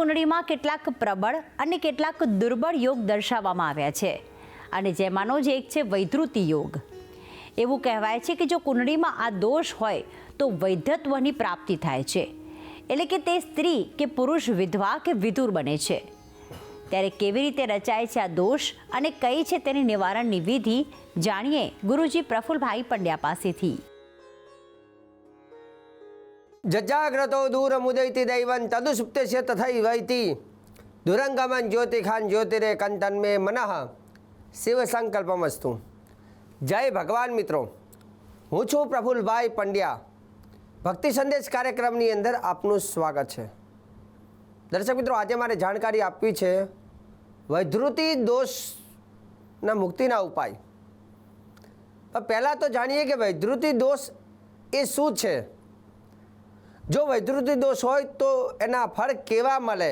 કુંડળીમાં કેટલાક પ્રબળ અને કેટલાક દુર્બળ યોગ દર્શાવવામાં આવ્યા છે. અને જેમાંનો જ એક છે વૈધૃતિ યોગ. એવું કહેવાય છે કે જો કુંડળીમાં આ દોષ હોય તો વૈધત્વની પ્રાપ્તિ થાય છે. એટલે કે તે સ્ત્રી કે પુરુષ વિધવા કે વિધુર બને છે. ત્યારે કેવી રીતે રચાય છે આ દોષ અને કઈ છે તેની નિવારણની વિધિ, જાણીએ ગુરુજી પ્રફુલભાઈ પંડ્યા પાસેથી. જજાગ્રતો દૂરમુદૈતિ દૈવં તદુસુપ્તસ્ય વૈતી દુરંગમન જ્યોતિખાન જ્યોતિરે કંતન્મે મનઃ. શિવ સંકલ્પમસ્તુ. જય ભગવાન મિત્રો. હું છું પ્રફુલભાઈ પંડ્યા. ભક્તિ સંદેશ કાર્યક્રમની અંદર આપનું સ્વાગત છે. દર્શક મિત્રો, આજે મારે જાણકારી આપવી છે વૈધૃતિ દોષના મુક્તિના ઉપાય. પહેલાં તો જાણીએ કે વૈધૃતિ દોષ એ શું છે? જો વૈધૃતિ દોષ હોય તો એના ફળ કેવા મળે?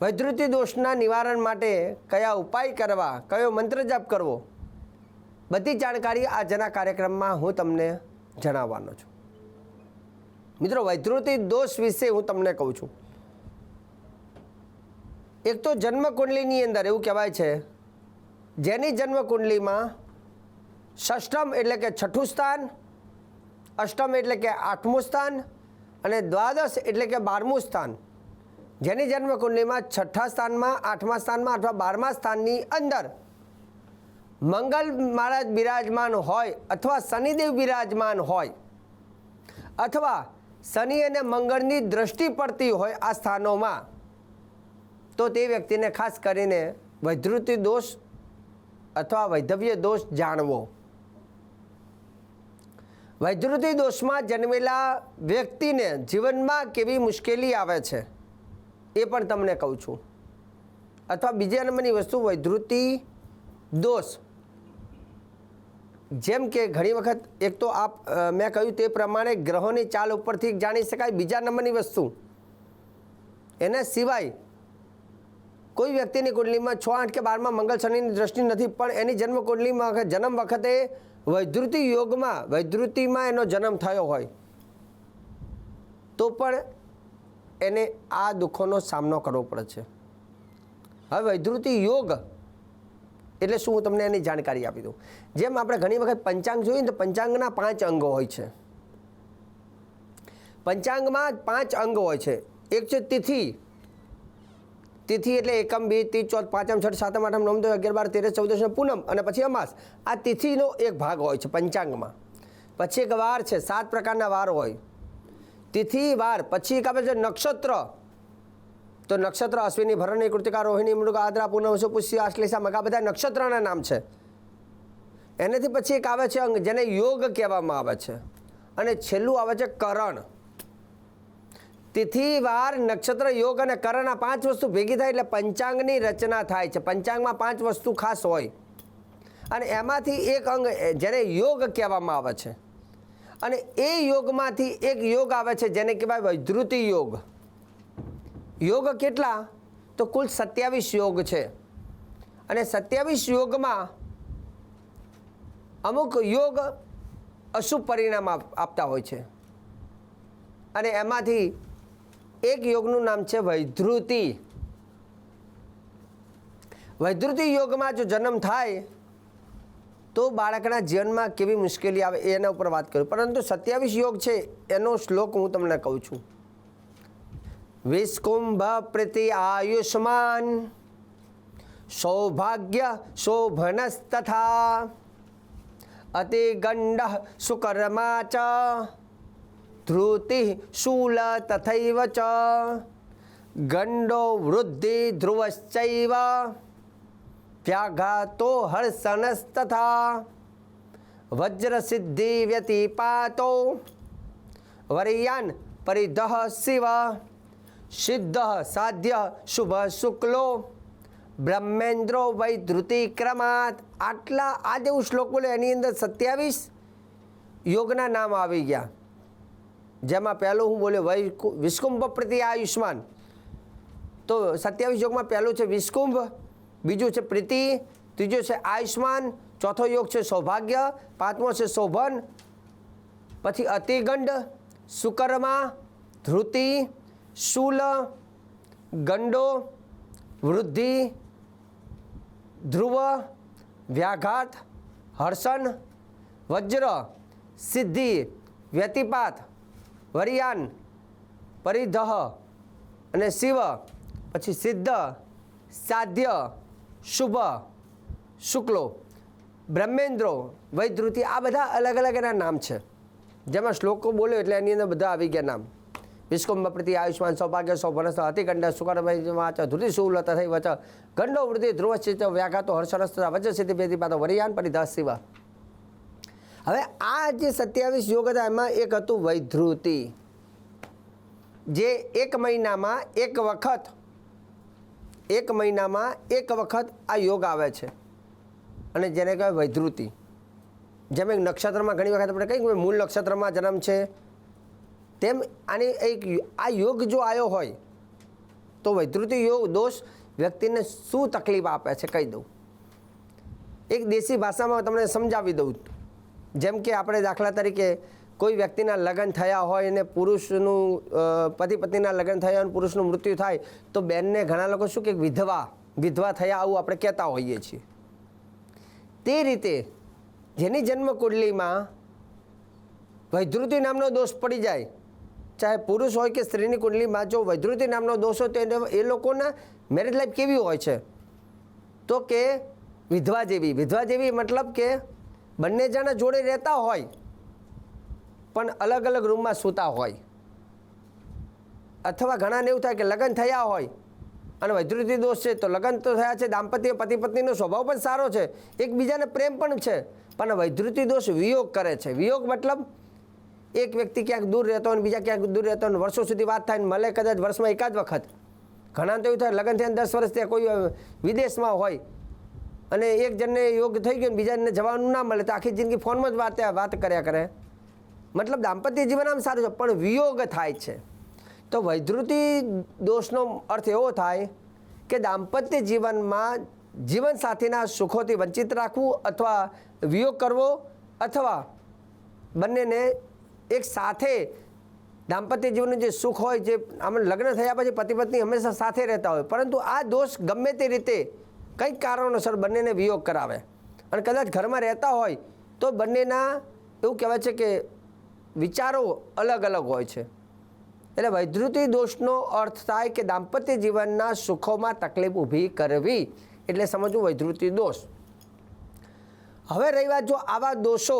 વૈધૃતિ દોષના નિવારણ માટે કયા ઉપાય કરવા, કયો મંત્ર જાપ કરવો? બધી જાણકારી આજના કાર્યક્રમમાં હું તમને જણાવવાનો છું. મિત્રો વૈધૃતિ દોષ વિશે હું તમને કહું છું. એક તો જન્મ કુંડલીની અંદર એવું કહેવાય છે, જેની જન્મ કુંડલીમાં ષષ્ઠમ એટલે કે છઠ્ઠું સ્થાન અષ્ટમ એટલે કે આઠમું સ્થાન અને દ્વાદશ એટલે કે બારમું સ્થાન. જેની જન્મકુંડલીમાં છઠ્ઠા સ્થાનમાં, આઠમા સ્થાનમાં અથવા બારમા સ્થાનની અંદર મંગલ મહારાજ બિરાજમાન હોય અથવા શનિદેવ બિરાજમાન હોય અથવા શનિ અને મંગળની દ્રષ્ટિ પડતી હોય આ સ્થાનોમાં, તો તે વ્યક્તિને ખાસ કરીને વૈધૃતિ દોષ અથવા વૈધવ્ય દોષ જાણવો. વૈધૃતિ દોષમાં જન્મેલા વ્યક્તિને જીવનમાં કેવી મુશ્કેલી આવે છે, એ પણ તમને કહું છું. અથવા બીજા નંબરની વસ્તુ વૈધૃતિ દોષ. જેમ કે ઘણી વખત એક તો આપ મેં કહ્યું તે પ્રમાણે ગ્રહોની ચાલ ઉપરથી જાણી શકાય. બીજા નંબરની વસ્તુ, એના સિવાય કોઈ વ્યક્તિની કુંડલીમાં છ, આઠ કે બારમાં મંગળ, શનિની દ્રષ્ટિ નથી, પણ એની જન્મ કુંડલીમાં જન્મ વખતે વૈધૃતિ યોગમાં વૈધૃતિમાં એનો જન્મ થયો હોય, તો પણ એને આ દુઃખોનો સામનો કરવો પડે છે. હવે વૈધૃતિ યોગ, એટલે શું હું તમને એની જાણકારી આપી દઉં. જેમ આપણે ઘણી વખત પંચાંગ જોઈએ ને તો પંચાંગના પાંચ અંગો હોય છે. પંચાંગમાં પાંચ અંગો હોય છે. એક છે તિથિ તિથિ એટલે એકમ, બે, ત્રીજ, ચોથ, પાંચમ, છઠ, સાતમ, આઠમ, નવમ અગિયાર, બાર, તેર ચૌદસ પૂનમ અને પછી અમાસ. આ તિથિનો એક ભાગ હોય છે પંચાંગમાં. પછી એક વાર છે, સાત પ્રકારના વાર હોય. તિથિ, વાર. પછી એક આવે છે નક્ષત્ર. તો નક્ષત્ર અશ્વિની, ભરણી, કૃતિકા, રોહિણી, મૃગ, આદ્રા, પૂનમ પુષ્ય આશ્લેષા, મગા બધા નક્ષત્રના નામ છે. એનાથી પછી એક આવે છે અંગ, જેને યોગ કહેવામાં આવે છે. અને છેલ્લું આવે છે કરણ. તિથિ, વાર, નક્ષત્ર, યોગ અને કરણ આ પાંચ વસ્તુ ભેગી થાય એટલે પંચાંગની રચના થાય છે. પંચાંગમાં પાંચ વસ્તુ ખાસ હોય. અને એમાંથી એક અંગ જેને યોગ કહેવામાં આવે છે. અને એ યોગમાંથી એક યોગ આવે છે જેને કહેવાય વૈધૃતિ યોગ. યોગ કેટલા? તો કુલ સત્યાવીસ યોગ છે. અને સત્યાવીસ યોગમાં અમુક યોગ અશુભ પરિણામ આપતા હોય છે. અને એમાંથી એક યોગનું નામ છે વૈધૃતિ. વૈધૃતિ યોગમાં જો જન્મ થાય, તો બાળકના જીવનમાં કેવી મુશ્કેલી આવે એના ઉપર વાત કરું. પરંતુ સત્યાવીસ યોગ છે, એનો શ્લોક હું તમને કહું છું. વિસ્કુંભ પ્રતિ આયુષ્માન, સૌભાગ્ય શોભનસ્તથા, અતિગંડ સુકર્મા ચ ધૃતિ શૂલ તથૈવ ચ ગંડો વૃદ્ધિ ધ્રુવશ્ચૈવ વ્યાઘાતો હર્ષણસ્તથા વજ્રસિદ્ધિ વ્યતિપાતો વરિયાન પરિદહ શિવ સિદ્ધ સાધ્ય શુભ શુક્લો બ્રહ્મેન્દ્રો વૈધૃતિ ક્રમાત આટલા આ જેવું શ્લોક એની અંદર સત્યાવીસ યોગના નામ આવી ગયા જેમાં પહેલું હું બોલ્યો, વૈ વિસ્કુંભ પ્રતિ આયુષ્માન. તો સત્યાવીસ યોગમાં પહેલું છે વિસ્કુંભ, બીજું છે પ્રીતિ, ત્રીજો છે આયુષ્માન, ચોથો યોગ છે સૌભાગ્ય, પાંચમો છે શોભન, પછી અતિગંડ, સુકર્મા, ધૃતિ, શૂલ, ગંડો, વૃદ્ધિ, ધ્રુવ, વ્યાઘાત, હર્ષણ, વજ્ર, સિદ્ધિ, વ્યતિપાત વરિયાન, પરિધહ અને શિવ, પછી સિદ્ધ, સાધ્ય, શુભ, શુક્લો, બ્રહ્મેન્દ્રો, વૈદ્રુતિ, આ બધા અલગ અલગ એના નામ છે. જેમાં શ્લોકો બોલ્યો એટલે એની અંદર બધા આવી ગયા નામ. વિશ્વમ પ્રતિ આયુષ્માન સૌભાગ્ય સૌ વનસ અતિકંડ સુકરભાઈ વાચ, ધૃતિ, સુલ થઈ વચ, ગંડો, વૃદ્ધિ, ધ્રુવ ચિત્ત વ્યાઘાતો હર્ષરસ્ત વચ સિદ્ધિ ભેદી પાતો વરિયાન પરિધા શિવ. હવે આ જે સત્યાવીસ યોગ હતા, એમાં એક હતું વૈધૃતિ જે એક મહિનામાં એક વખત, એક મહિનામાં એક વખત આ યોગ આવે છે. અને જેને કહેવાય વૈધૃતિ જેમ એક નક્ષત્રમાં ઘણી વખત આપણે કહીએ મૂળ નક્ષત્રમાં જન્મ છે. તેમ આની એક આ યોગ જો આવ્યો હોય, તો વૈધૃતિ યોગ દોષ વ્યક્તિને શું તકલીફ આપે છે, કહી દઉં. એક દેશી ભાષામાં તમને સમજાવી દઉં. જેમ કે આપણે દાખલા તરીકે કોઈ વ્યક્તિના લગ્ન થયા હોય અને પુરુષનું પતિ પત્નીના લગ્ન થયા અને પુરુષનું મૃત્યુ થાય, તો બેનને ઘણા લોકો શું કે વિધવા વિધવા થયા આવું આપણે કહેતા હોઈએ છીએ. તે રીતે જેની જન્મ કુંડલીમાં વૈધૃતિ નામનો દોષ પડી જાય, ચાહે પુરુષ હોય કે સ્ત્રીની કુંડલીમાં, જો વૈધૃતિ નામનો દોષ હોય તો એ લોકોના મેરેજ લાઈફ કેવી હોય છે? તો કે વિધવા જેવી. વિધવા જેવી મતલબ કે બંને જણા જોડે રહેતા હોય, પણ અલગ અલગ રૂમમાં સૂતા હોય. અથવા ઘણાને એવું થાય કે લગ્ન થયા હોય, અને વૈદ્યુતિ દોષ છે, તો લગ્ન તો થયા છે, દાંપત્ય પતિ પત્નીનો સ્વભાવ પણ સારો છે, એકબીજાને પ્રેમ પણ છે, પણ વૈધૃતિ દોષ વિયોગ કરે છે. વિયોગ મતલબ એક વ્યક્તિ ક્યાંક દૂર રહેતો અને બીજા ક્યાંક દૂર રહેતો અને વર્ષો સુધી વાત થાય મળે કદાચ વર્ષમાં એકાદ વખત. ઘણા તો એવું થાય લગ્ન થયા દસ વર્ષ ત્યાં કોઈ વિદેશમાં હોય અને એક જણને યોગ થઈ ગયો બીજાને જવાનું ના મળે તો આખી જિંદગી ફોનમાં જ વાત વાત કર્યા કરે. મતલબ દાંપત્ય જીવન આમ સારું છે, પણ વિયોગ થાય છે. તો વૈધૃતિ દોષનો અર્થ એવો થાય કે દાંપત્ય જીવનમાં જીવનસાથીના સુખોથી વંચિત રાખવું અથવા વિયોગ કરવો અથવા બંનેને એક સાથે દાંપત્ય જીવનનું જે સુખ હોય, જે આમ લગ્ન થયા પછી પતિ પત્ની હંમેશા સાથે રહેતા હોય, પરંતુ આ દોષ ગમે તે રીતે કંઈક કારણોસર બંનેને વિયોગ કરાવે? અને કદાચ ઘરમાં રહેતા હોય તો બંનેના એવું કહેવાય છે કે વિચારો અલગ અલગ હોય છે. એટલે વૈધૃતિ દોષનો અર્થ થાય કે દાંપત્ય જીવનના સુખોમાં તકલીફ ઊભી કરવી એટલે સમજવું વૈધૃતિ દોષ. હવે રહી વાત જો આવા દોષો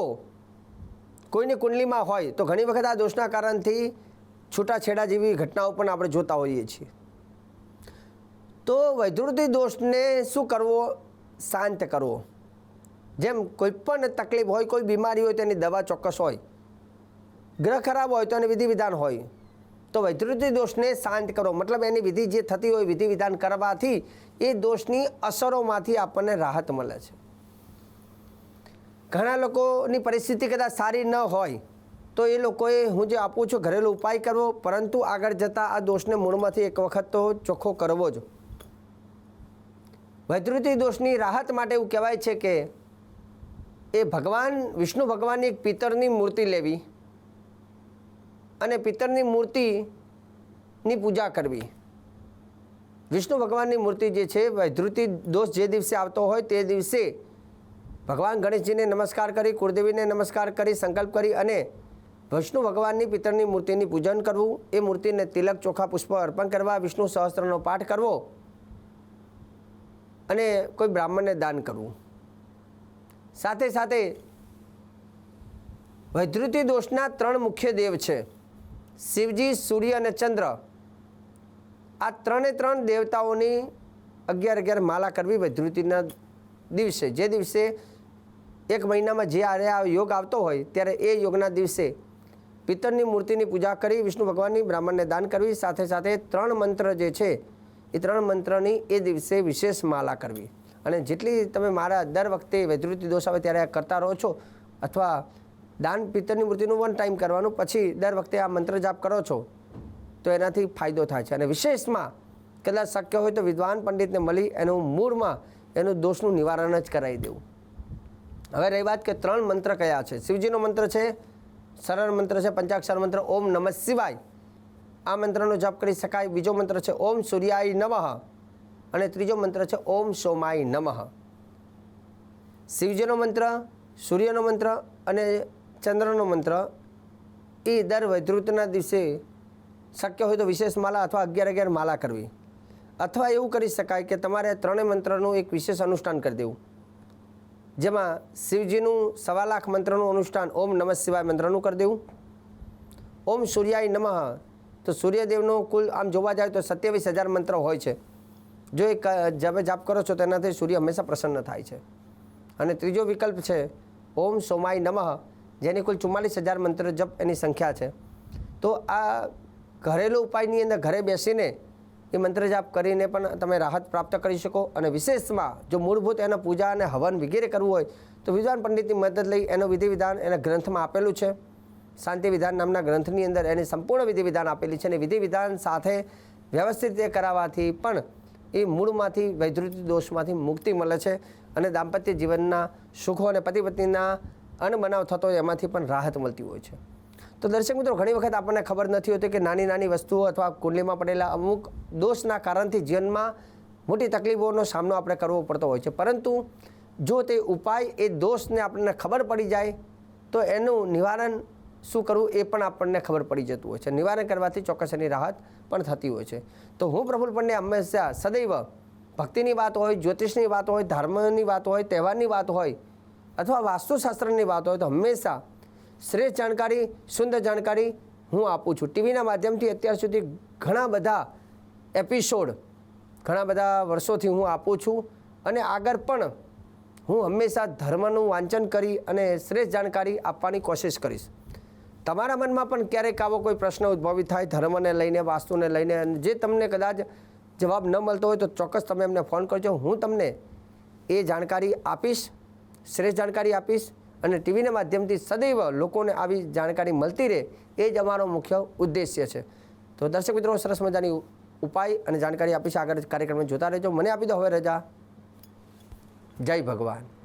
કોઈની કુંડલીમાં હોય તો ઘણી વખત આ દોષના કારણથી છૂટાછેડા જેવી ઘટનાઓ પણ આપણે જોતા હોઈએ છીએ. તો વૈધૃતિ દોષને શું કરવો? શાંત કરવો. જેમ કોઈ પણ તકલીફ હોય, કોઈ બીમારી હોય, તેની દવા ચોક્કસ હોય, ગ્રહ ખરાબ હોય, તો એને વિધિ વિધાન હોય. તો વૈધૃતિ દોષને શાંત કરો. મતલબ એની વિધિ જે થતી હોય વિધિ વિધાન કરવાથી, એ દોષની અસરોમાંથી આપણને રાહત મળે છે. ઘણા લોકોની પરિસ્થિતિ કદાચ સારી ન હોય, તો એ લોકોએ, હું જે આપું છું, ઘરેલું ઉપાય કરવો, પરંતુ આગળ જતાં આ દોષને મૂળમાંથી એક વખત તો ચોખ્ખો કરવો જ. વૈધૃતિ દોષની રાહત માટે એવું કહેવાય છે કે એ ભગવાન, વિષ્ણુ ભગવાનની એક પિત્તરની મૂર્તિ લેવી અને પિત્તરની મૂર્તિની પૂજા કરવી. વિષ્ણુ ભગવાનની મૂર્તિ જે છે વૈધૃતિ દોષ જે દિવસે આવતો હોય તે દિવસે ભગવાન ગણેશજીને નમસ્કાર કરી, કુળદેવીને નમસ્કાર કરી, સંકલ્પ કરી અને વિષ્ણુ ભગવાનની પિત્તરની મૂર્તિની પૂજન કરવું. એ મૂર્તિને તિલક ચોખા પુષ્પ અર્પણ કરવા, વિષ્ણુ સહસ્ત્રનો પાઠ કરવો અને કોઈ બ્રાહ્મણને દાન કરવું. સાથે સાથે વૈધૃતિ દોષના ત્રણ મુખ્ય દેવ છે. શિવજી, સૂર્ય અને ચંદ્ર. આ ત્રણે ત્રણ દેવતાઓની અગિયાર અગિયાર માલા કરવી વૈધૃતિના દિવસે. જે દિવસે એક મહિનામાં જે આ યોગ આવતો હોય, ત્યારે એ યોગના દિવસે પિત્તરની મૂર્તિની પૂજા કરી વિષ્ણુ ભગવાનની બ્રાહ્મણને દાન કરવી. સાથે સાથે ત્રણ મંત્ર જે છે એ ત્રણ મંત્રની એ દિવસે વિશેષ માલા કરવી. અને જેટલી તમે મારા દર વખતે વૈધૃતિ દોષ આવે ત્યારે કરતા રહો છો, અથવા દાન પિત્તરની મૂર્તિનું વન ટાઈમ કરવાનું, પછી દર વખતે આ મંત્ર જાપ કરો છો, તો એનાથી ફાયદો થાય છે. અને વિશેષમાં કદાચ શક્ય હોય તો વિદ્વાન પંડિતને મળી એનું મૂળમાં એનું દોષનું નિવારણ જ કરાવી દેવું. હવે રહી વાત કે ત્રણ મંત્ર કયા છે? શિવજીનો મંત્ર છે સરળ મંત્ર છે, પંચાક્ષર મંત્ર, ઓમ નમઃ શિવાય. આ મંત્રનો જપ કરી શકાય. બીજો મંત્ર છે, ઓમ સૂર્યાય નમઃ. અને ત્રીજો મંત્ર છે, ઓમ સોમાય નમઃ. શિવજીનો મંત્ર, સૂર્યનો મંત્ર અને ચંદ્રનો મંત્ર એ દર વૈધૃતના દિવસે શક્ય હોય તો વિશેષ માલા અથવા અગિયાર અગિયાર માલા કરવી. અથવા એવું કરી શકાય કે તમારે ત્રણેય મંત્રનું એક વિશેષ અનુષ્ઠાન કરી દેવું. જેમાં શિવજીનું સવા લાખ મંત્રનું અનુષ્ઠાન, ઓમ નમઃ શિવાય મંત્રનું કરી દેવું. ઓમ સૂર્યાય નમઃ. તો સૂર્યદેવનો કુલ આમ જોવા જાય તો સત્યાવીસ હજાર મંત્ર હોય છે. જો એક જપે જાપ કરો છો તેનાથી સૂર્ય હંમેશા પ્રસન્ન થાય છે. અને ત્રીજો વિકલ્પ છે, ઓમ સોમાય નમઃ, જેની કુલ ચુમ્માલીસ હજાર મંત્ર જપ એની સંખ્યા છે. તો આ ઘરેલું ઉપાયની અંદર ઘરે બેસીને એ મંત્ર જાપ કરીને પણ તમે રાહત પ્રાપ્ત કરી શકો. અને વિશેષમાં જો મૂળભૂત એના પૂજા અને હવન વગેરે કરવું હોય, તો વિદ્વાન પંડિતની મદદ લઈ એનો વિધિ વિધાન એના ગ્રંથમાં આપેલું છે. શાંતિ વિધાન નામના ગ્રંથની અંદર એની સંપૂર્ણ વિધિ વિધાન આપેલી છે અને વિધિ વિધાન સાથે વ્યવસ્થિત રીતે કરાવવાથી પણ એ મૂળમાંથી વૈધૃતિ દોષમાંથી મુક્તિ મળે છે અને દાંપત્ય જીવનના સુખો અને પતિ પત્નીના અનબનાવ થતો એમાંથી પણ રાહત મળતી હોય છે. તો દર્શક મિત્રો, ઘણી વખત આપણને ખબર નથી હોતી કે નાની નાની વસ્તુઓ અથવા કુંડલીમાં પડેલા અમુક દોષના કારણથી જીવનમાં મોટી તકલીફોનો સામનો આપણે કરવો પડતો હોય છે. પરંતુ જો તે ઉપાય એ દોષને આપણને ખબર પડી જાય, તો એનું નિવારણ શું કરવું એ પણ આપણને ખબર પડી જતું હોય છે. નિવારણ કરવાથી ચોક્કસ એની રાહત પણ થતી હોય છે. તો હું પ્રફુલ પંડ્યા હંમેશા સદૈવ ભક્તિની વાત હોય, જ્યોતિષની વાત હોય, ધર્મની વાત હોય, તહેવારની વાત હોય અથવા વાસ્તુશાસ્ત્રની વાત હોય તો હંમેશા શ્રેષ્ઠ જાણકારી સુંદર જાણકારી હું આપું છું. ટીવીના માધ્યમથી અત્યાર સુધી ઘણા બધા એપિસોડ, ઘણા બધા વર્ષોથી હું આપું છું અને આગળ પણ હું હંમેશા ધર્મનું વાંચન કરી અને શ્રેષ્ઠ જાણકારી આપવાની કોશિશ કરીશ. તમારા મનમાં પણ ક્યારેક આવો કોઈ પ્રશ્ન ઉદ્ભવિત થાય ધર્મને લઈને, વાસ્તુને લઈને, અને જે તમને કદાચ જવાબ ન મળતો હોય તો ચોક્કસ તમે એમને ફોન કરજો. હું તમને એ જાણકારી આપીશ, શ્રેષ્ઠ જાણકારી આપીશ અને ટીવીના માધ્યમથી સદૈવ લોકોને આવી જાણકારી મળતી રહે એ જ અમારો મુખ્ય ઉદ્દેશ્ય છે. તો દર્શક મિત્રો, સરસ મજાની ઉપાય અને જાણકારી આપીશ. આગળ કાર્યક્રમ જોતા રહેજો. મને આપી દો હવે રજા. જય ભગવાન.